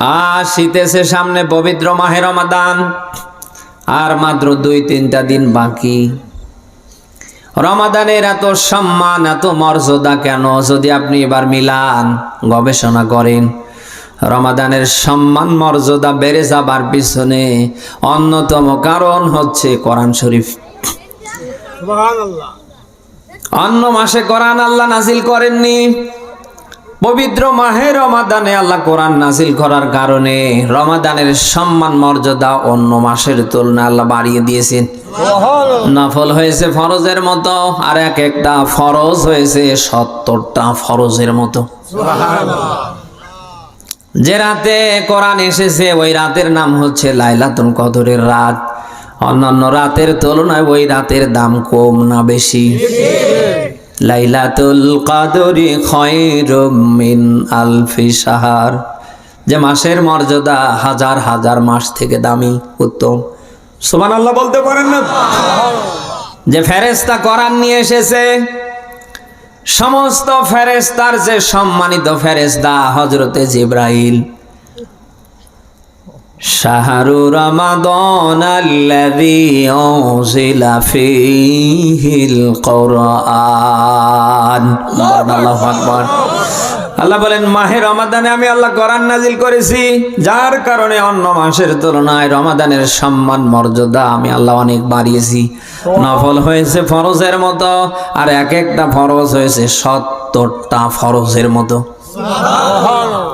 আসিতেছে সামনে পবিত্র মাহে রমাদান। আর মাত্র দুই তিনটা দিন বাকি। রমাদানের এত সম্মান এত মর্যাদা কেন? যদি আপনি এবার মিলান গবেষণা করেন রমাদানের সম্মান মর্যাদা বেড়ে যাবার পিছনে অন্যতম কারণ হচ্ছে কোরআন শরীফ। অন্য মাসে কোরআন আল্লাহ নাজিল করেননি। পবিত্র মাহে রমাদানে আল্লাহ কোরআন নাজিল করার কারণে রমাদানের সম্মান মর্যাদা অন্য মাসের তুলনায় আল্লাহ বাড়িয়ে দিয়েছেন। নফল হয়েছে ফরজের মতো, আর এক একটা ফরজ হয়েছে সত্তরটা ফরজের মতো। যে রাতে কোরআন এসেছে, ওই রাতের নাম হচ্ছে লাইলাতুল কদরের রাত। অন্যান্য রাতের তুলনায় ওই রাতের দাম কম না বেশি। লাইলাতুল কাদরি মিন আলফি সাহার যে মাসের মর্যাদা হাজার হাজার মাস থেকে দামি, উত্তম। সুমান আল্লাহ বলতে পারেন না? যে ফেরেস্তা করার নিয়ে এসেছে, সমস্ত ফেরেস্তার যে সম্মানিত ফেরেস্তা হজরতে জিব্রাইল। শাহরু রমাদান আল্লাযী উনজিলা ফীহিল কোরআন। আল্লাহু আকবার। আল্লাহ বলেন, মাহে রমাদানে আমি আল্লাহ কোরআন নাজিল করেছি। যার কারণে অন্য মাসের তুলনায় রমাদানের সম্মান, মর্যাদা আমি আল্লাহ অনেক বাড়িয়েছি। নফল হয়েছে ফরজের মতো, আর এক একটা ফরজ হয়েছে সত্তরটা ফরজের মতো।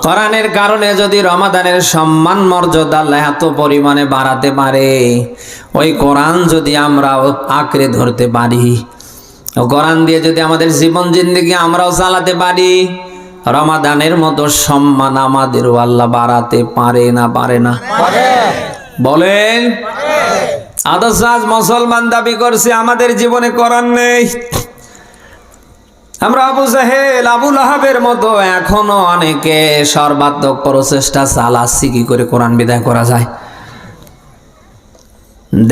কোরআনের কারণে যদি রমাদানের সম্মান মর্যাদা আল্লাহ এত পরিমাণে বাড়াতে পারে ওই কোরআন যদি আমরা আঁকড়ে ধরতে পারি কোরআন দিয়ে যদি আমাদের জীবন জিন্দগি আমরাও চালাতে পারি রমাদানের মতো সম্মান আমাদের আল্লাহ বাড়াতে পারে না পারে না। বলেন আদর্শ মুসলমান দাবি করছে আমাদের জীবনে কোরআন নেই। আমরা আবু জাহেল আবুল আহাবের মতো এখনও অনেকে সর্বাত্মক প্রচেষ্টা চালাচ্ছি, কি করে কোরআন বিদায় করা যায়?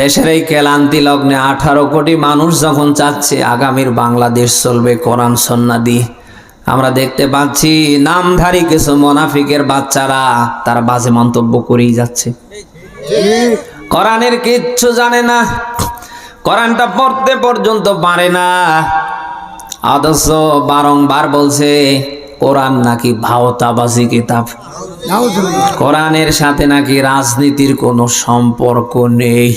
দেশের এই কেলান্তি লগ্নে আঠারো কোটি মানুষ যখন চাচ্ছে, আগামীর বাংলাদেশ চলবে কোরআন সন্না দিয়ে। আমরা দেখতে পাচ্ছি, নামধারী কিছু মোনাফিকের বাচ্চারা তারা বাজে মন্তব্য করেই যাচ্ছে। কোরআনের কিচ্ছু জানে না, কোরআনটা পড়তে পর্যন্ত পারে না। অথচ বারংবার বলছে, কোরআন নাকি ভাওতাবাজি কিতাব? কোরআনের সাথে নাকি রাজনীতির কোনো সম্পর্ক নেই।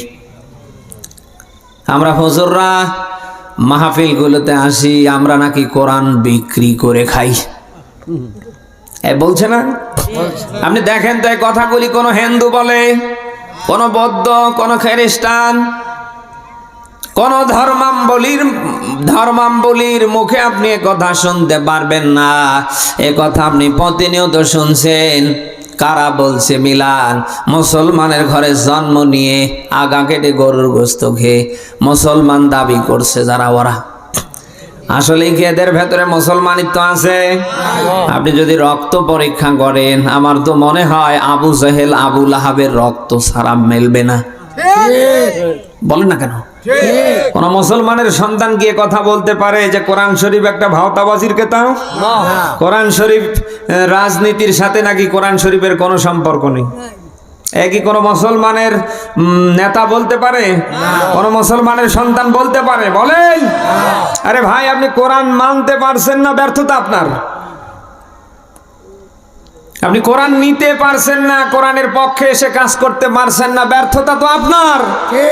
আমরা হুজুররা মাহফিলগুলোতে আসি, আমরা নাকি কোরআন বিক্রি করে খাই। এ বলছে না? আপনি দেখেন তো এই কথাগুলি কোনো হিন্দু বলে, কোনো বৌদ্ধ, কোনো খ্রিস্টান, কোন ধর্মাম্বলির ধর্মাম্বলির মুখে আপনি কথা শুনতে পারবেন না। এ কথা আপনি প্রতিনিয়ত শুনছেন। কারা বলছে মিলান? মুসলমানের ঘরে জন্ম নিয়ে আগা কেটে গরুর গোস্ত খেয়ে মুসলমান দাবি করছে যারা ওরা। আসলে কি এদের ভেতরে মুসলমানিত্ব আছে? আপনি যদি রক্ত পরীক্ষা করেন, আমার তো মনে হয় আবু জাহেল, আবু লাহাবের রক্ত ছাড়া মেলবে না। বলেন না কেন? কোন মুসলমানের সন্তান গিয়ে কথা বলতে পারে যে কোরআন শরীফ একটা ভাওতাবাজির কেতাব? কোরআন শরীফ রাজনীতির সাথে নাকি কোরআন শরীফের কোনো সম্পর্ক নেই? একই কোন মুসলমানের নেতা বলতে পারে? কোন মুসলমানের সন্তান বলতে পারে? বলেন। আরে ভাই আপনি কোরআন মানতে পারছেন না ব্যর্থতা আপনার। আপনি কোরআন নিতে পারছেন না কোরআনের পক্ষে এসে কাজ করতে পারছেন না ব্যর্থতা তো আপনার।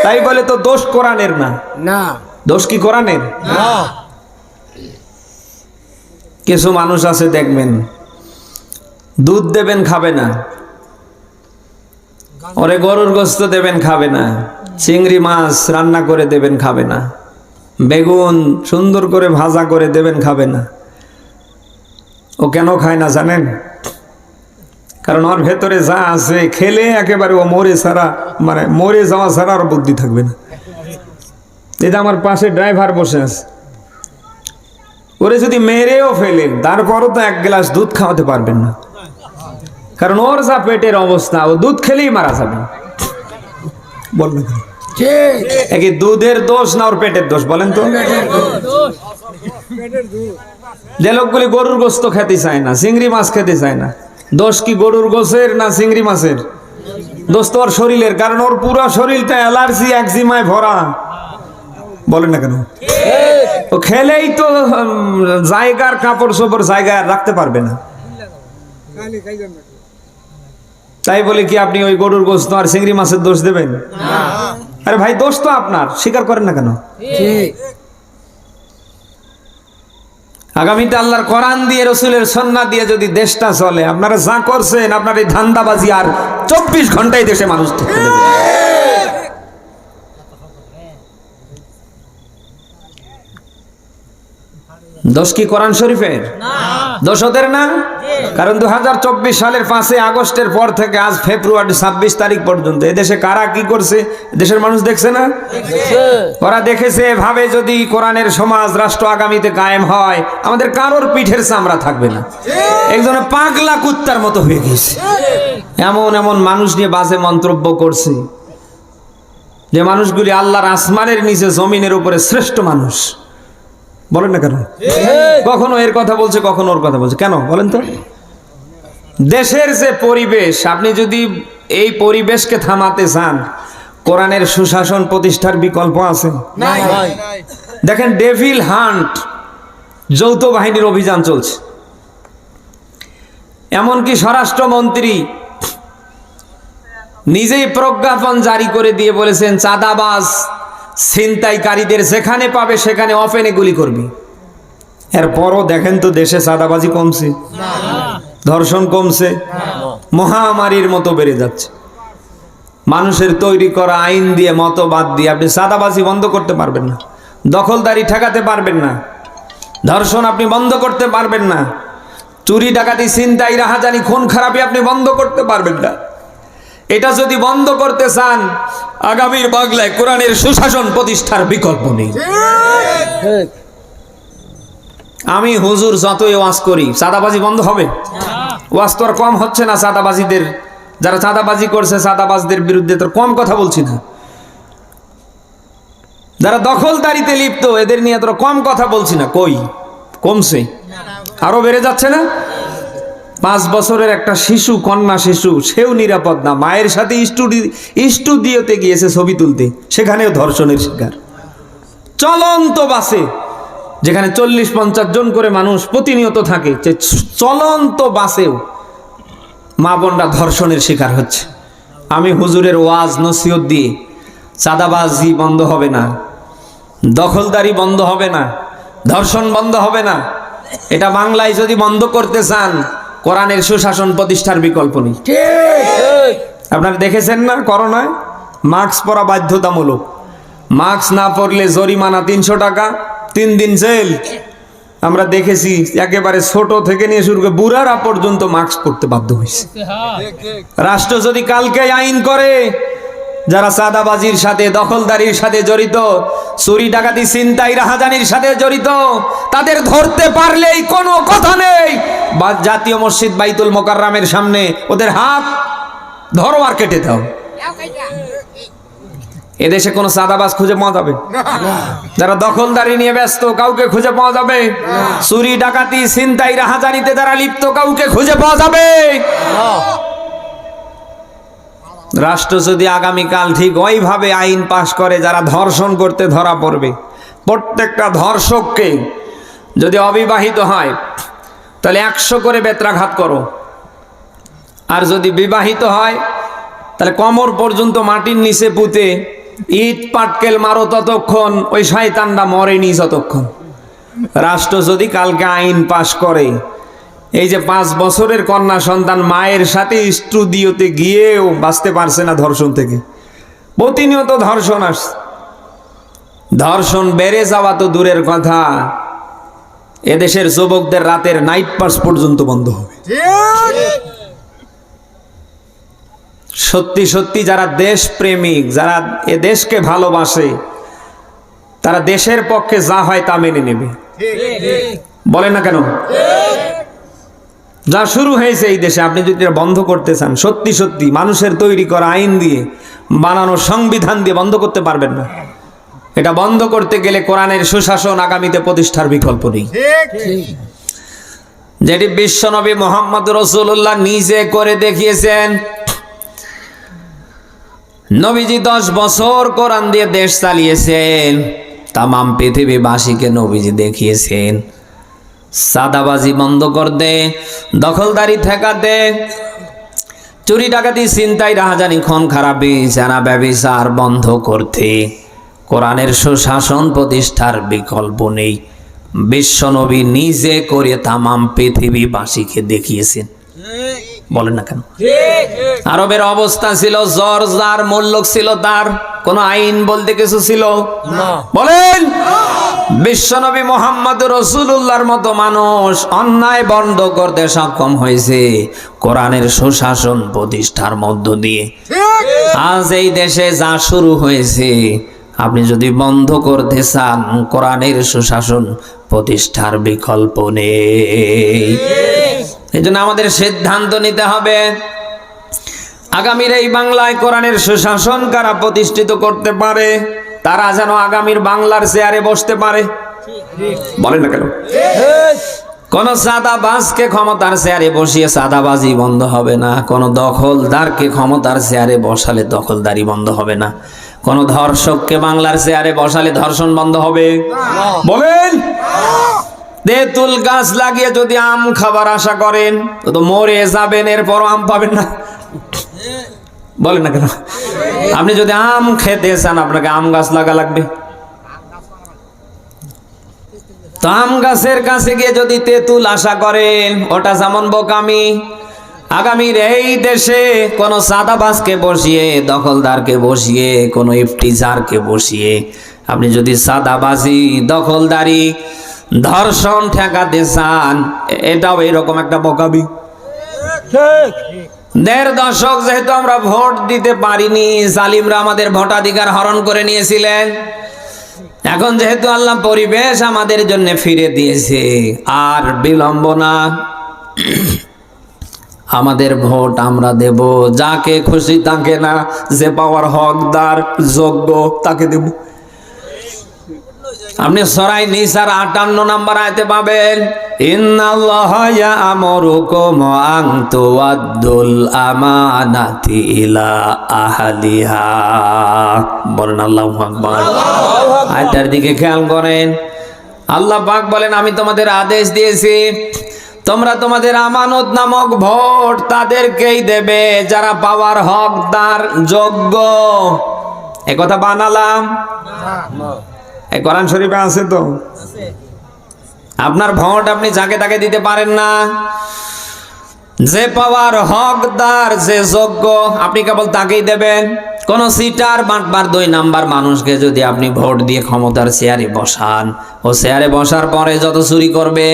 তাই বলে তো দোষ কোরআনের না। না। দোষ কি কোরআনের? কিছু মানুষ আছে দেখবেন দুধ দেবেন খাবে না। ওরে গরুর গোস্ত দেবেন খাবে না। চিংড়ি মাছ রান্না করে দেবেন খাবে না। বেগুন সুন্দর করে ভাজা করে দেবেন খাবে না। ও কেন খায় না জানেন? কারণ ওর ভেতরে যা আছে খেলে একেবারে ও মরে ছাড়া মানে মরে যাওয়া ছাড়া আর বুদ্ধি থাকবে না। এটা আমার পাশে ড্রাইভার বসে আছে। ওরে যদি মেরেও ফেলেন তারপরও তো এক গ্লাস দুধ খাওয়াতে পারবেন না। কারণ ওর যা পেটের অবস্থা ও দুধ খেলেই মারা যাবে। বলবেন দুধের দোষ না ওর পেটের দোষ বলেন তো। যে লোকগুলি গরুর গোস্ত খেতে চায় না চিংড়ি মাছ খেতে চায় না দোষ কি গরুর গোছের না চিংড়ি মাছের? দোষ তো ওর শরীরের কারণ ওর পুরো শরীরটা অ্যালার্জি একজিমায় ভরা। বলেন না কেন? ও খেলেই তো জায়গার কাপড় চোপড় জায়গায় রাখতে পারবে না। তাই বলে কি আপনি ওই গরুর গোস্ত আর চিংড়ি মাছের দোষ দেবেন? আরে ভাই দোষ তো আপনার স্বীকার করেন না কেন? আগামীতে আল্লাহর কোরআন দিয়ে, রসুলের সন্না দিয়ে যদি দেশটা চলে, আপনারা যা করছেন, আপনার এই ধান্দাবাজি আর চব্বিশ ঘন্টায় দেশে মানুষ থাকতে দেবে। দোষ কি কোরআন শরীফের? দোষ ওদের না? কারণ দুহাজার চব্বিশ সালের পাঁচই আগস্টের পর থেকে আজ ফেব্রুয়ারি ছাব্বিশ তারিখ পর্যন্ত এদেশে কারা কি করছে? দেশের মানুষ দেখছে না? ওরা দেখেছে ভাবে যদি কোরআনের সমাজ রাষ্ট্র আগামীতে কায়েম হয় আমাদের কারোর পিঠের চামড়া থাকবে না। একজনে পাগলা কুত্তার মতো হয়ে গেছে। এমন এমন মানুষ নিয়ে বাজে মন্তব্য করছে। যে মানুষগুলি আল্লাহর আসমানের নিচে জমিনের উপরে শ্রেষ্ঠ মানুষ। বলেন না কেন? কখনো এর কথা বলছে কখনো ওর কথা বলছে। কেন? বলেন তো। দেশের যে পরিবেশ আপনি যদি এই পরিবেশকে থামাতে চান কোরআনের সুশাসন প্রতিষ্ঠার বিকল্প আছে? দেখেন ডেভিল হান্ট যৌথ বাহিনীর অভিযান চলছে। এমনকি স্বরাষ্ট্রমন্ত্রী নিজেই প্রজ্ঞাপন জারি করে দিয়ে বলেছেন চাঁদাবাজ ছিনতাইকারীদের যেখানে পাবে, সেখানে অফেনে গুলি করবি। এরপরও দেখেন তো দেশে চাঁদাবাজি কমছে। ধর্ষণ কমছে। মহামারীর মতো বেড়ে যাচ্ছে। মানুষের তৈরি করা আইন দিয়ে, মতবাদ দিয়ে আপনি চাঁদাবাজি বন্ধ করতে পারবেন না। দখলদারি ঠেকাতে পারবেন না। ধর্ষণ আপনি বন্ধ করতে পারবেন না। চুরি ডাকাতি, ছিনতাই, রাহাজানি, খুন, খারাপি আপনি বন্ধ করতে পারবেন না। এটা যদি বন্ধ করতে চান, আগামীর বাংলায় কোরআনের সুশাসন প্রতিষ্ঠার বিকল্প নেই। আমি হুজুর যতই ওয়াজ করি, চাঁদাবাজি বন্ধ হবে? ওয়াজ তো আর কম হচ্ছে না চাঁদাবাজিদের। যারা চাঁদাবাজি করছে, চাঁদাবাজদের বিরুদ্ধে তো কম কথা বলছি না। যারা দখলদারিতে লিপ্ত, এদের নিয়ে তোর কম কথা বলছি না। কই? কমছে। আরও বেড়ে যাচ্ছে না? পাঁচ বছরের একটা শিশু, কন্যা শিশু, সেও নিরাপদ না। মায়ের সাথে স্টুডি, স্টুডিওতে গিয়েছে ছবি তুলতে। সেখানেও ধর্ষণের শিকার। চলন্ত বাসে, যেখানে চল্লিশ পঞ্চাশ জন করে মানুষ প্রতিনিয়ত থাকে, যে চলন্ত বাসেও মা বোনরা ধর্ষণের শিকার হচ্ছে। আমি হুজুরের ওয়াজ, নসিহত দিয়ে, চাঁদাবাজি বন্ধ হবে না, দখলদারি বন্ধ হবে না, ধর্ষণ বন্ধ হবে না। এটা বাংলায় যদি বন্ধ করতে চান কোরআনের সুশাসন প্রতিষ্ঠার বিকল্প নেই। আপনারা দেখেছেন না করোনায়? মাস্ক পরা বাধ্যতামূলক। মাস্ক না পরলে জরিমানা তিনশো টাকা তিন দিন জেল। আমরা দেখেছি একেবারে ছোট থেকে নিয়ে শুরু করে বুড়ারা পর্যন্ত মাস্ক পরতে বাধ্য হয়েছে। রাষ্ট্র যদি কালকে আইন করে যারা চাঁদাবাজির সাথে দখলদারির সাথে জড়িত চুরি ডাকাতি ছিনতাই রাহাজানির সাথে জড়িত তাদের ধরতে পারলেই কোনো কথা নেই। বা জাতীয় মসজিদ বাইতুল মোকাররামের সামনে ওদের হাত ধরো আর কেটে দাও। এদেশে কোনো চাঁদাবাজ খুঁজে পাওয়া যাবে? যারা দখলদারি নিয়ে ব্যস্ত, কাউকে খুঁজে পাওয়া যাবে? চুরি, ডাকাতি, ছিনতাই, রাহাজানিতে যারা লিপ্ত, কাউকে খুঁজে পাওয়া যাবে? রাষ্ট্র যদি আগামীকাল ঠিক ওইভাবে আইন পাশ করে, যারা ধর্ষণ করতে ধরা পড়বে, প্রত্যেকটা ধর্ষককে যদি অবিবাহিত হয় তাহলে একশো করে বেত্রাঘাত করো। আর যদি বিবাহিত হয়, তাহলে কমর পর্যন্ত মাটির নিচে পুঁতে ইট, পাটকেল মারো ততক্ষণ, ওই শয়তানটা মরেনি যতক্ষণ। রাষ্ট্র যদি কালকে আইন পাশ করে, এই যে পাঁচ বছরের কন্যা সন্তান মায়ের সাথে স্টুডিওতে গিয়েও বাঁচতে পারছে না ধর্ষণ থেকে। প্রতিনিয়ত ধর্ষণ আসছে। ধর্ষণ বেড়ে যাওয়া তো দূরের কথা। এদেশের যুবকদের রাতের নাইট পাস পর্যন্ত বন্ধ হবে। সত্যি সত্যি যারা দেশ প্রেমিক যারা এ দেশকে ভালোবাসে, তারা দেশের পক্ষে যা হয় তা মেনে নেবে। বলে না কেন? যা শুরু হয়েছে এই দেশে, আপনি যদি বন্ধ করতে চান, সত্যি সত্যি মানুষের তৈরি করা আইন দিয়ে বানানো সংবিধান দিয়ে বন্ধ করতে পারবেন না। এটা বন্ধ করতে গেলে কোরআনের সুশাসন আগামীতে প্রতিষ্ঠার বিকল্প নেই। যেটি বিশ্বনবী মোহাম্মদ রসুল্লাহ নিজে করে দেখিয়েছেন নবীজি দশ বছর কোরআন দিয়ে দেশ চালিয়েছেন তামাম পৃথিবীবাসীকে নবীজি দেখিয়েছেন। সাদাবাজি বন্ধ করতে দখলদারি ঠেকাতে চুরি ডাকাতি চিন্তাই রাহাজানি খন খারাপি জানা ব্যবসার বন্ধ করতে কোরআনের সুশাসন প্রতিষ্ঠার বিকল্প নেই। বিশ্বনবী নিজে করে তামাম পৃথিবীবাসীকে দেখিয়েছেন। বলেন না কেন? আরবের অবস্থা ছিল জ্বর যার মূল্যক ছিল তার কোন আইন বলতে কিছু ছিল? বলেন! বিশ্বনবী মোহাম্মদ রসুল্লাহর মতো মানুষ অন্যায় বন্ধ করতে সক্ষম হয়েছে কোরআনের সুশাসন প্রতিষ্ঠার মধ্য দিয়ে। আজ এই দেশে যা শুরু হয়েছে আপনি যদি বন্ধ করতে চান, কোরআনের সুশাসন প্রতিষ্ঠার বিকল্প নেই। এই জন্য আমাদের সিদ্ধান্ত নিতে হবে, আগামীর এই বাংলায় কোরআনের সুশাসন কারা প্রতিষ্ঠিত করতে পারে, তারা যেন আগামীর বাংলার চেয়ারে বসতে পারে। বলেন না কেন? কোন সাদাবাজকে ক্ষমতার চেয়ারে বসিয়ে সাদাবাজি বন্ধ হবে না, কোন দখলদারকে ক্ষমতার চেয়ারে বসালে দখলদারি বন্ধ হবে না। কোন ধর্ষককে বাংলার চেয়ারে বসালে ধর্ষণ বন্ধ হবে? বলেন। তেঁতুল গাছ লাগিয়ে যদি আম খাবার আশা করেন, তো মরে যাবেন এরপর আম পাবেন না। বলেন না কেন? আপনি যদি আম খেতে চান, আপনাকে আম গাছ লাগা লাগবে। তো আম গাছের কাছে গিয়ে যদি তেঁতুল আশা করেন, ওটা যেমন বোকামি আগামীর এই দেশে কোন সাদাবাজকে বসিয়ে, দখলদারকে বসিয়ে, কোন ইফটিজারকে বসিয়ে, আপনি যদি সাদাবাজি, দখলদারি, ধর্ষণ ঠেকাতে চান, এটাও এরকম একটা বোকামি দেড় দশক যেহেতু আমরা ভোট দিতে পারিনি, জালিমরা আমাদের ভোটাধিকার হরণ করে নিয়েছিলেন। এখন যেহেতু আল্লাহ পরিবেশ আমাদের জন্য ফিরে দিয়েছে, আর বিলম্ব না। আমাদের ভোট আমরা দেব। যাকে খুশি তাকে না, যে পাওয়ার হকদার, যোগ্য তাকে দেব। আপনি সরাই নিসার আটান্ন নাম্বার আয়তে পাবেন। দিকে খেয়াল করেন। আল্লাহ পাক বলেন, আমি তোমাদের আদেশ দিয়েছি তোমরা তোমাদের আমানত নামক ভোট তাদেরকেই দেবে যারা পাওয়ার হকদার যোগ্য। এ কথা বানালাম? এই কোরআন শরীফে আছে তো? আপনার ভোট আপনি যাকে তাকে দিতে পারেন না। যে পাওয়ার হকদার যে যোগ্য আপনি কেবল তাকেই দেবেন। কোন সিটার বাটবার দুই নাম্বার মানুষকে যদি আপনি ভোট দিয়ে ক্ষমতার চেয়ারে বসান। ও চেয়ারে বসার পরে যত চুরি করবে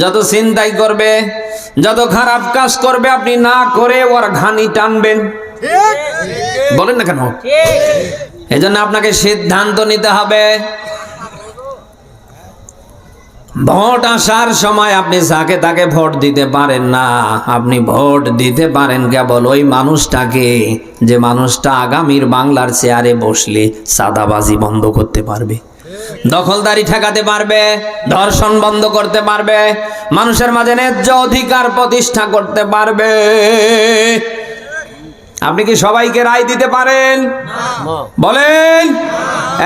যত চিন্তাই করবে যত খারাপ কাজ করবে আপনি না করে ওর ঘানি টানবেন। বলেন না কেন? এই জন্য আপনাকে সিদ্ধান্ত নিতে হবে। ভোট আসার সময় আপনি যাকে তাকে ভোট দিতে পারেন না আপনি ভোট দিতে পারেন কেবল ওই মানুষটাকে যে মানুষটা আগামীর বাংলার চেয়ারে বসলে সাদাবাজি বন্ধ করতে পারবে দখলদারি ঠেকাতে পারবে ধর্ষণ বন্ধ করতে পারবে মানুষের মাঝে ন্যায্য অধিকার প্রতিষ্ঠা করতে পারবে। আপনি কি সবাইকে রায় দিতে পারেন? বলেন।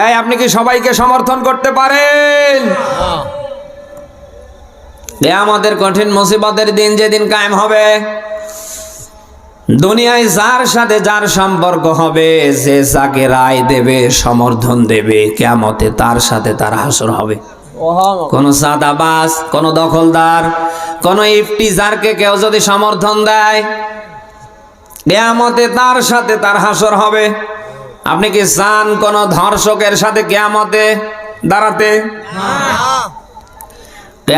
এই আপনি কি সবাইকে সমর্থন করতে পারেন? আমাদের কঠিন মুসিবতের দিন যেদিন কায়েম হবে দুনিয়ায় যার সাথে যার সম্পর্ক হবে যে যাকে রায় দেবে সমর্থন দেবে কেমতে তার সাথে তার হাসর হবে। কোন সাদাবাস কোন দখলদার কোন ইফটিজারকে কেউ যদি সমর্থন দেয় কেয়ামতে তার সাথে তার হাসর হবে। আপনি কি চান কোন ধর্ষকের সাথে কেয়ামতে দাঁড়াতে?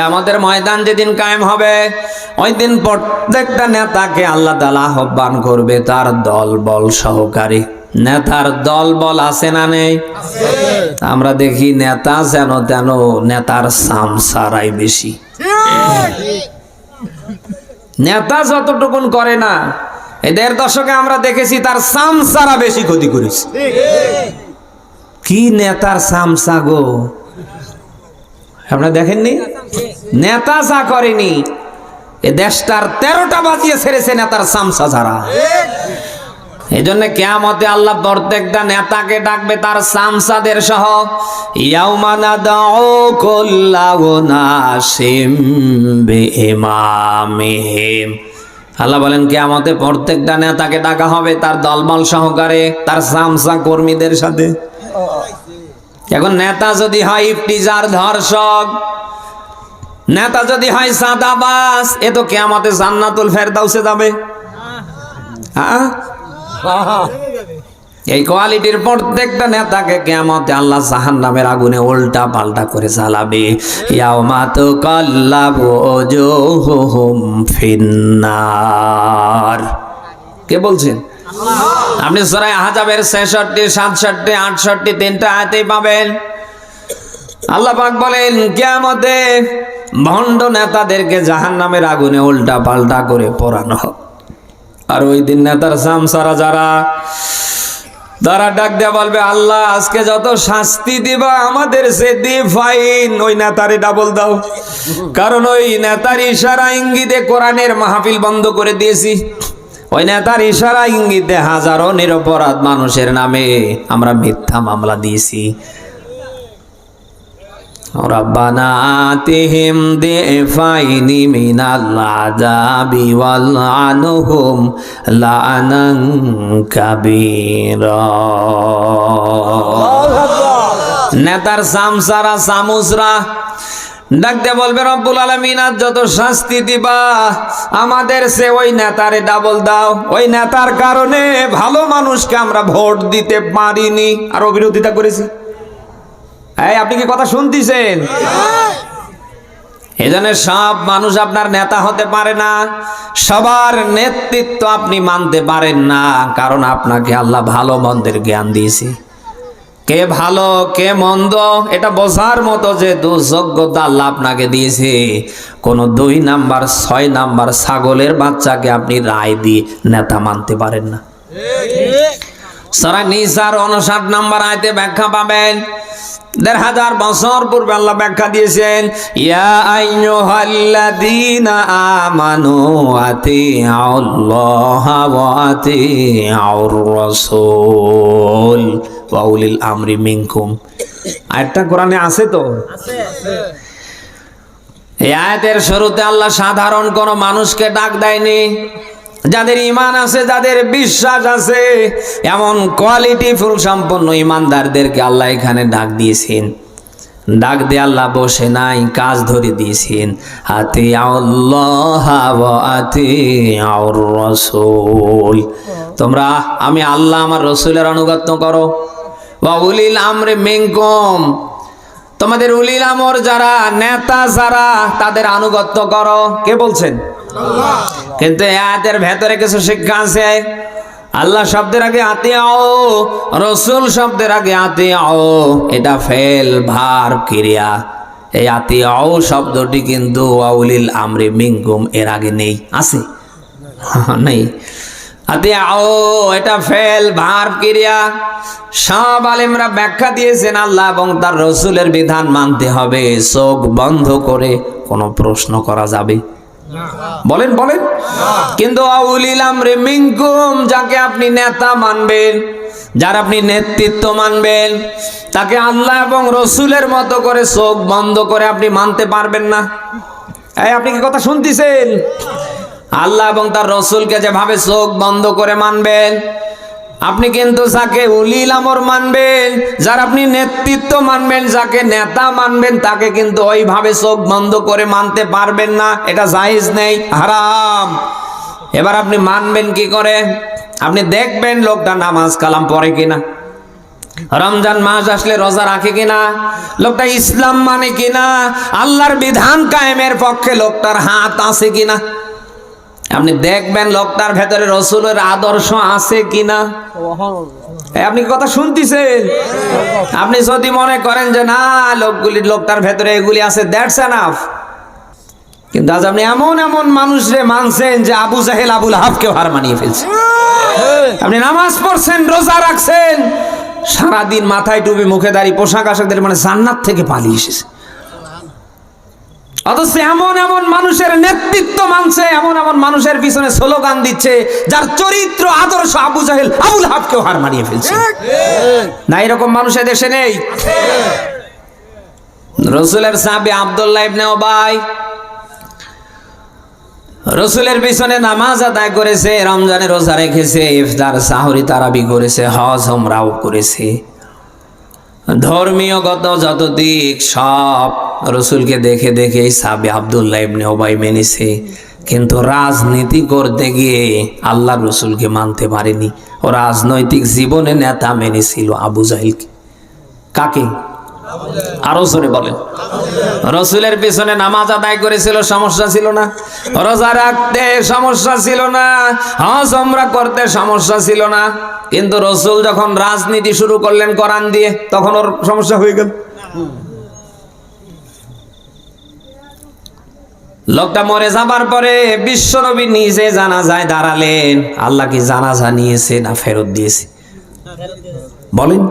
আমাদের ময়দান যেদিন কায়েম হবে, ওই দিন প্রত্যেকটা নেতাকে আল্লাহ তালা আহ্বান করবে, তার দল বল সহকারী। নেতার দল বল আছে না নেই? আমরা দেখি নেতা যেন তেন নেতার সামসারাই বেশি। নেতা যতটুকুন করে না, এই দেড় দশকে আমরা দেখেছি তার সামসারা বেশি ক্ষতি করেছে। কি নেতার সামসা গো আপনারা দেখেননি? নেতা যা করেনি, এ দেশটার তেরোটা বাজিয়ে ছেড়েছে নেতার সামসা যারা। এই জন্য কেয়ামতে আল্লাহ প্রত্যেকটা নেতাকে ডাকবে তার সামসাদের সহ ইয়াউমানা দাও আল্লাহ বলেন, কেয়ামতে প্রত্যেকটা নেতাকে ডাকা হবে তার দলবল সহকারে, তার সামসা কর্মীদের সাথে। এখন নেতা যদি হয় ইফটিজার ধর্ষক নেতা যদি হয় সাদাবাস, এ তো কেয়ামতে জান্নাতুল ফেরদাউসে যাবে। হ্যাঁ? এই কোয়ালিটির প্রত্যেকটা নেতাকে কেমতে আল্লাহ জাহান নামের আগুনে উল্টা পাল্টা করে চালাবে ইয়াউমা তো কাল্লাবু ওজুহুম ফিন্নার। কে বলছেন আপনি সরাই হাজাবের ছেষট্টি, সাতষট্টি, আটষট্টি তিনটা আয়তেই পাবেন। আল্লাহ পাক বলেন, কেয়ামতে ভণ্ড নেতাদেরকে জাহান নামের আগুনে উল্টা পাল্টা করে পড়ানো আর ওই দিন নেতার সামসারা যারা, তারা ডাক দেয়া বলবে, আল্লাহ, আজকে যত শাস্তি দিবা আমাদের সে দি ফাইন। ওই নেতারে ডাবল দাও। কারণ ওই নেতার ইশারা ইঙ্গিতে কোরআনের মাহফিল বন্ধ করে দিয়েছি। ওই নেতার ইশারা ইঙ্গিতে হাজারো নিরপরাধ মানুষের নামে আমরা মিথ্যা মামলা দিয়েছি। ربنا آتهم ضعفين من العذاب والعنهم لعنا كبيرا নেতার সামসারা সামুসরা ডাকতে বলবে রব্বুল আলমিন আজ যত শাস্তি দিবা আমাদের সে ওই নেতারে ডাবল দাও ওই নেতার কারণে ভালো মানুষকে আমরা ভোট দিতে পারিনি আর অবিরোধিতা করেছি এই আপনি কি কথা শুনতেছেন? এজন্য সব মানুষ আপনার নেতা হতে পারে না সবার নেতৃত্ব আপনি মানতে পারেন না কারণ আপনাকে আল্লাহ ভালো মন্দের জ্ঞান দিয়েছে। কে ভালো কে মন্দ এটা বোঝার মতো যে দুযোগ্যতা আল্লাহ আপনাকে দিয়েছে। কোন দুই নাম্বার ছয় নাম্বার ছাগলের বাচ্চাকে আপনি রায় দিয়ে নেতা মানতে পারেন না। সারা নিসার উনষাট নাম্বার আয়তে ব্যাখ্যা পাবেন দেড় হাজার বছর পূর্বে আল্লাহ ব্যাখ্যা দিয়েছেন ইয়া আইয়ুহাল্লাযীনা আমানু আতিউল্লাহ ওয়া আতিউর রাসূল ওয়া উলিল আমরি মিনকুম। আয়াতটা কোরআনে আছে তো? এই আয়াতের শুরুতে আল্লাহ সাধারণ কোন মানুষকে ডাক দেয়নি। যাদের ইমান আছে, যাদের বিশ্বাস আছে, এমন কোয়ালিটি ফুল সম্পন্ন ইমানদারদেরকে আল্লাহ এখানে ডাক দিয়েছেন। ডাক দিয়ে আল্লাহ বসে নাই, কাজ ধরে দিয়েছেন। হাতে রসুল তোমরা, আমি আল্লাহ আমার রসুলের আনুগত্য করো। বা উলিল আমরে মেঙ্কম তোমাদের উলিল আমর যারা, নেতা যারা, তাদের আনুগত্য করো। কে বলছেন? কিন্তু আয়াতের ভেতরে কিছু শিক্ষা আছে। আল্লাহ শব্দের আগে আতে আও, রসুল শব্দের আগে আতে আও। এটা ফেল, ভার, ক্রিয়া। এই আতে আও শব্দটি কিন্তু আউলিল আমরি মিঙ্গুম এর আগে নেই, আছে? নেই। আতে আও, এটা ফেল, ভার, ক্রিয়া। সব আলেমরা ব্যাখ্যা দিয়েছেন আল্লাহ এবং তার রসুলের বিধান মানতে হবে। চোখ বন্ধ করে কোনো প্রশ্ন করা যাবে। বলেন বলেন। কিন্তু যাকে আপনি নেতা মানবেন, যার আপনি নেতৃত্ব মানবেন, তাকে আল্লাহ এবং রসুলের মতো করে চোখ বন্ধ করে আপনি মানতে পারবেন না। এই, আপনি কি কথা শুনতেছেন? আল্লাহ এবং তার রসুলকে যেভাবে চোখ বন্ধ করে মানবেন আপনি কিন্তু যাকে উলিল আমর মানবেন, যার আপনি নেতৃত্ব মানবেন, যাকে নেতা মানবেন, তাকে কিন্তু ওইভাবে চোখ বন্ধ করে মানতে পারবেন না, এটা জাহিজ নেই, হারাম। এবার আপনি মানবেন কি করে? আপনি দেখবেন লোকটা নামাজ কালাম পড়ে কিনা, রমজান মাস আসলে রোজা রাখে কিনা, লোকটা ইসলাম মানে কিনা, আল্লাহর বিধান কায়েমের পক্ষে লোকটার হাত আছে কিনা। আপনি দেখবেন লোকটার ভেতরে রসুলের আদর্শ আছে কিনা? আপনি কথা শুনতেছেন? আপনি যদি মনে করেন যে না, লোকগুলি, লোকটার ভেতরে এগুলি আছে দ্যাটস এনাফ কিন্তু আজ আপনি এমন এমন মানুষ মানুষরে মানছেন যে আবু জাহেল, আবুল হাফকেও হার মানিয়ে ফেলছে। আপনি নামাজ পড়ছেন, রোজা রাখছেন, সারাদিন মাথায় টুপি মুখে দাঁড়িয়ে পোশাক আশাকদের মানে জান্নাত থেকে পালিয়ে এসেছে। অথচ এমন এমন মানুষের নেতৃত্ব মানছে এমন এমন মানুষের পিছনে স্লোগান দিচ্ছে যার চরিত্র আদর্শ আবু জাহেল আবুল হাবকেও হার মানিয়ে ফেলছে। না এরকম মানুষ দেশে নেই। রসুলের সাহাবি আব্দুল্লাহ ইবনে ওবাই রসুলের পিছনে নামাজ আদায় করেছে রমজানে রোজা রেখেছে ইফতার সাহরি তারাবি করেছে হজ হোমরাও করেছে। ধর্মীয় গত যত দিক সব রসুলকে দেখে দেখে সাবে আবদুল্লাহ ইবনে ওবাই মেনেছে। কিন্তু রাজনীতি করতে গিয়ে আল্লাহ রসুলকে মানতে পারেনি। ও রাজনৈতিক জীবনে নেতা মেনেছিল আবু জাহিলকে কাকে? আরও জোরে বলেন। রসুলের পিছনে নামাজ আদায় করেছিল, সমস্যা ছিল না? রোজা রাখতে সমস্যা ছিল না, হজ ওমরা করতে সমস্যা ছিল না। কিন্তু রসুল যখন রাজনীতি শুরু করলেন কোরআন দিয়ে, তখন ওর সমস্যা হয়ে গেল। লোকটা মরে যাবার পরে বিশ্বনবী নিজে জানাজায় দাঁড়ালেন। আল্লাহ কি জানাজা নিয়েছে না ফেরত দিয়েছে? বলেন।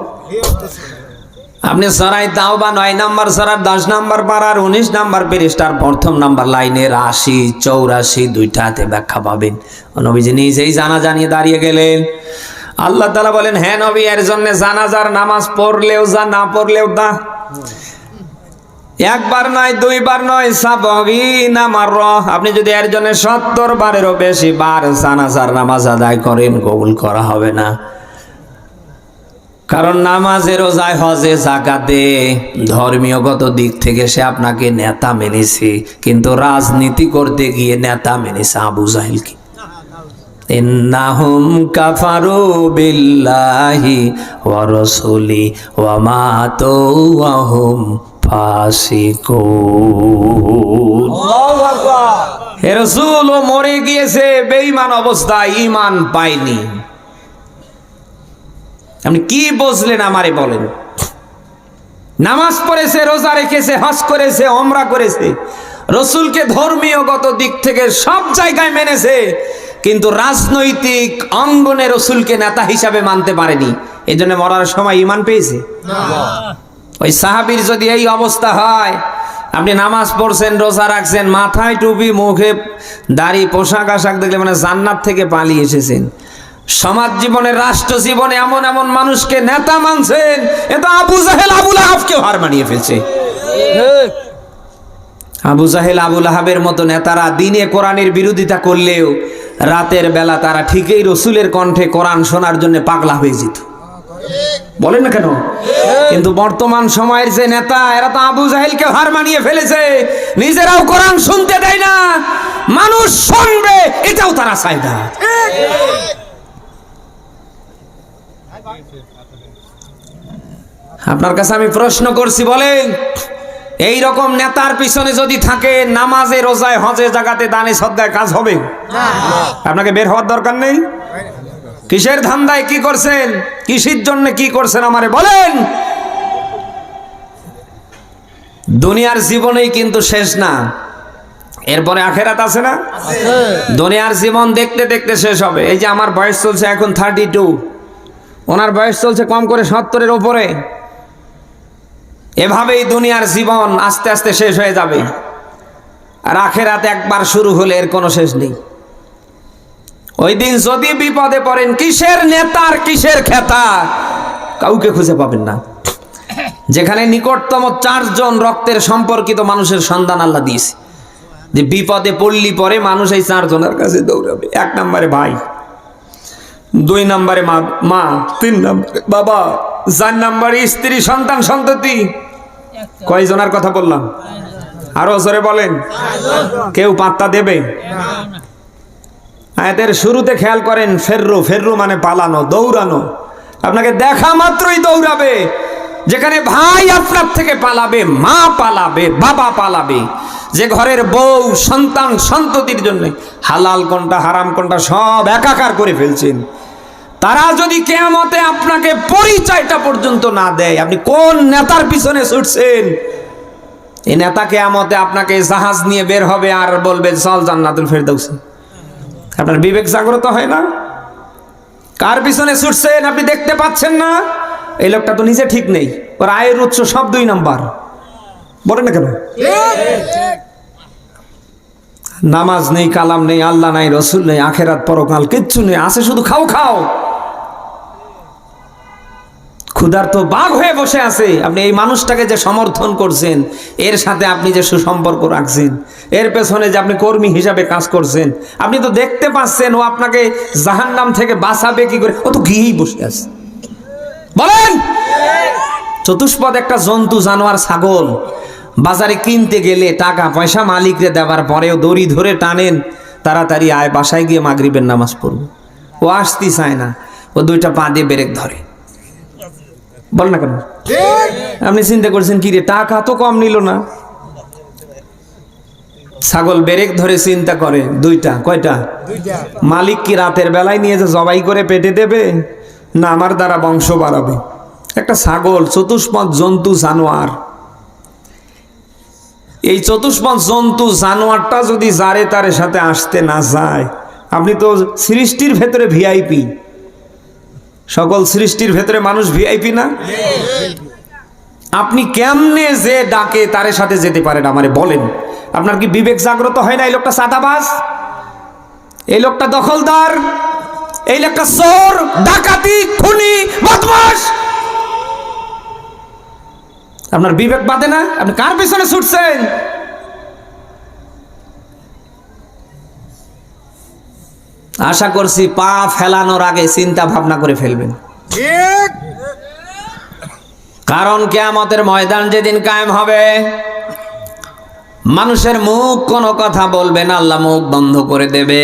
আপনি সরাই তাও বা নয় নাম্বার, সরার দশ নাম্বার পাড়ার উনিশ নাম্বার পেরিস্টার প্রথম নাম্বার লাইনের আশি চৌরাশি, দুইটাতে ব্যাখ্যা পাবেন। নবীজি নিজেই জানা জানিয়ে দাঁড়িয়ে গেলেন। আল্লাহ তালা বলেন হ্যাঁ নবী, এর জন্য জানাজার নামাজ পড়লেও যা, না পড়লেও দা একবার নয়, দুইবার নয় সাবি নামার আপনি যদি এর জন্য সত্তর বারেরও বেশি বার জানাজার নামাজ আদায় করেন, কবুল করা হবে না। কারণ নামাজে রোজায় হজে জাকাতে ধর্মীয়গত দিক থেকে সে আপনাকে নেতা মেনেছে কিন্তু রাজনীতি করতে গিয়ে নেতা মেনেছে আবু জাহিলকে ইন্নাহুম কাফারু বিল্লাহি ওয়া রাসূলি ওয়া মাতু ওয়া হুম ফাসিকুন। হে রাসূল ও মরে গিয়েছে বেঈমান অবস্থায় ঈমান পায়নি। আপনি কি বুঝলেন আমারে বলেন? নামাজ পড়েছে রোজা রেখেছে হজ করেছে ওমরা করেছে। রসুলকে ধর্মীয়গত দিক থেকে সব জায়গায় মেনেছে কিন্তু রাজনৈতিক অঙ্গনে রসুলকে নেতা হিসাবে মানতে পারেনি। এই জন্য মরার সময় ইমান পেয়েছে? ওই সাহাবির যদি এই অবস্থা হয় আপনি নামাজ পড়ছেন রোজা রাখছেন মাথায় টুপি মুখে দাড়ি পোশাক আশাক দেখলে মানে জান্নাত থেকে পালিয়ে এসেছেন। সমাজ জীবনে, রাষ্ট্র জীবনে এমন এমন মানুষকে নেতা মানছেন এ তো আবু জাহেল আবুল আহাবকেও হার মানিয়ে ফেলছে। আবু জাহেল আবুল আহাবের মতো নেতারা দিনে কোরআনের বিরোধিতা করলেও রাতের বেলা তারা ঠিকই রসুলের কণ্ঠে কোরআন শোনার জন্য পাগলা হয়ে যেত। বলেন না কেন? কিন্তু বর্তমান সময়ের যে নেতা, এরা তো আবু জাহেলকে হার মানিয়ে ফেলেছে। নিজেরাও কোরআন শুনতে দেয় না। মানুষ শুনবে, এটাও তারা চায় না। আপনার কাছে আমি প্রশ্ন করছি বলেন এই রকম নেতার পিছনে যদি থাকে নামাজে রোজায় হজে জাগাতে দানে সদ্গায় কাজ হবে? আপনাকে বের হওয়ার দরকার নেই? কিসের ধান্দায় কি করছেন? কিসের জন্য কি করছেন আমারে বলেন? দুনিয়ার জীবনেই কিন্তু শেষ না। এরপরে আখেরাত আছে না? দুনিয়ার জীবন দেখতে দেখতে শেষ হবে। এই যে আমার বয়স চলছে এখন থার্টি টু ওনার বয়স চলছে কম করে সত্তরের ওপরে এভাবেই দুনিয়ার জীবন আস্তে আস্তে শেষ হয়ে যাবে। আর আখেরাত একবার শুরু হলে এর কোনো শেষ নেই। ওই দিন যদি বিপদে পড়েন, কিসের নেতার কিসের খেতা? কাউকে খুঁজে পাবেন না। যেখানে নিকটতম চারজন রক্তের সম্পর্কিত মানুষের সন্ধান আল্লাহ দিয়েছে। যে বিপদে পড়লি পরে মানুষ এই চারজনের কাছে দৌড়াবে। এক নম্বরে ভাই। দুই নম্বরে মা মা, তিন নম্বরে বাবা, চার নম্বরে স্ত্রী, সন্তান, সন্ততি। কয়জনের কথা বললাম? আরও জোরে বলেন। কেউ পাত্তা দেবে? এদের শুরুতে খেয়াল করেন, ফেররু ফেররু মানে পালানো, দৌড়ানো। আপনাকে দেখা মাত্রই দৌড়াবে। যেখানে ভাই আপনার থেকে পালাবে, মা পালাবে, বাবা পালাবে। যে ঘরের বউ, সন্তান, সন্ততির জন্য হালাল কোনটা, হারাম কোনটা সব একাকার করে ফেলছেন। তারা যদি কেয়ামতে আপনাকে পরিচয়টা পর্যন্ত না দেয়, আপনি কোন নেতার পিছনে ছুটছেন? এই নেতা কেয়ামতে আপনাকে জাহাজ নিয়ে বের হবে আর বলবে, চল জান্নাতুল ফেরদৌসে আপনার বিবেক জাগ্রত হয় না? কার পিছনে ছুটছেন আপনি দেখতে পাচ্ছেন না? এই লোকটা তো নিজে ঠিক নেই। ওর আয়ের উৎস সব দুই নাম্বার। বলেন না কেন? নামাজ নেই, কালাম নেই, আল্লাহ নাই, রসুল নেই, আখেরাত পরকাল কিচ্ছু নেই, আছে শুধু খাও খাও। ক্ষুধার্ত বাঘ হয়ে বসে আছে। আপনি এই মানুষটাকে যে সমর্থন করছেন, এর সাথে আপনি যে সুসম্পর্ক রাখছেন, এর পেছনে যে আপনি কর্মী হিসাবে কাজ করছেন, আপনি তো দেখতে পাচ্ছেন ও আপনাকে জাহান্নাম থেকে বাঁচাবে কি করে, ও তো গিয়েই বসে আছে। বলেন! চতুষ্পদ একটা জন্তু, জানোয়ার, ছাগল বাজারে কিনতে গেলে টাকা পয়সা মালিকরে দেওয়ার পরেও দড়ি ধরে টানেন, তাড়াতাড়ি আয় বাসায় গিয়ে মাগরিবের নামাজ পড়ব ও আসতে চায় না, ও দুইটা পা দিয়ে বেরেক ধরে। বল না কেন? আপনি চিন্তা করছেন কি রে টাকা তো কম নিল না। ছাগল বেরেক ধরে চিন্তা করে, দুইটা, কয়টা? মালিক কি রাতের বেলায় নিয়ে যে জবাই করে পেটে দেবে? না, আমার দ্বারা বংশ বাড়াবে। একটা ছাগল, চতুষ্পদ জন্তু, জানোয়ার। এই চতুষ্পদ জন্তু, জানোয়ারটা যদি যারে তারে সাথে আসতে না যায়। আপনি তো সৃষ্টির ভেতরে ভিআইপি সকল সৃষ্টির ভেতরে মানুষ ভিআইপি না? আপনি কেমনে যে ডাকে, তার সাথে যেতে পারেন আমারে বলেন। আপনার কি বিবেক জাগ্রত হয় না এই লোকটা সাদাবাস এই লোকটা দখলদার? এই লোকটা চোর, ডাকাতি, খুনি বদমাস আপনার বিবেক বাদে না আপনি কার পিছনে ছুটছেন? আশা করছি পা ফেলানোর আগে চিন্তা ভাবনা করে ফেলবেন। ঠিক। কারণ কেয়ামতের ময়দান যেদিন কায়েম হবে মানুষের মুখ কোনো কথা বলবে না আল্লাহ মুখ বন্ধ করে দেবে।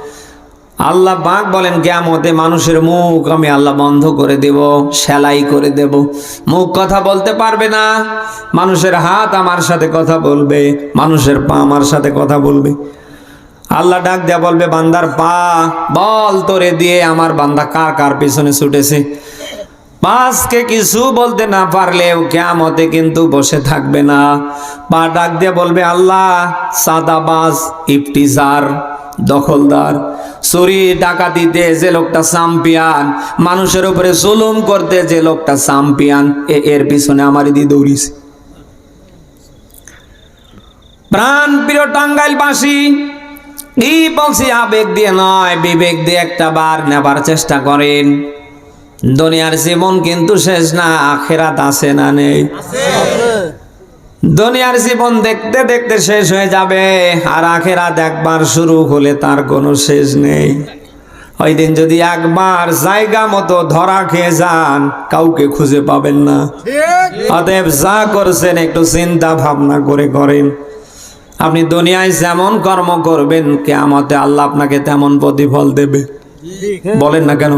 আল্লাহ বাঘ বলেন কেমতে মানুষের মুখ আমি আল্লাহ বন্ধ করে দেব, সেলাই করে দেব। মুখ কথা বলতে পারবে না, মানুষের হাত আমার সাথে কথা বলবে, মানুষের পা আমার সাথে কথা বলবে। আল্লাহ ডাক দেয়া বলবে, বান্দার পা, বল তোরে দিয়ে আমার বান্দা কার কার পিছনে ছুটেছে। পাঁচকে কিছু বলতে না পারলেও কেমতে কিন্তু বসে থাকবে না। পা ডাক দিয়ে বলবে, আল্লাহ, সাদাবাজ ইফটিজার দখলদার। চুরি ডাকাতিতে যে লোকটা চাম্পিয়ান। মানুষের উপরে জুলুম করতে যে লোকটা চাম্পিয়ান এর পিছনে আমার দিয়ে দৌড়িছে। প্রাণ প্রিয় টাঙ্গাইল বাসী এই বলছি, আবেগ দিয়ে নয়, বিবেক দিয়ে একটা বার নেবার চেষ্টা করেন। দুনিয়ার জীবন কিন্তু শেষ না, আখেরাত আছে না নেই। দুনিয়ার জীবন দেখতে দেখতে শেষ হয়ে যাবে আর আখেরাত একবার শুরু হলে তার কোনো শেষ নেই। ওই দিন যদি একবার জায়গা মতো ধরা খেয়ে যান কাউকে খুঁজে পাবেন না। অতএব যা করছেন একটু চিন্তা ভাবনা করে করেন। আপনি দুনিয়ায় যেমন কর্ম করবেন কেয়ামতে আল্লাহ আপনাকে তেমন প্রতিফল দেবে। বলেন না কেন?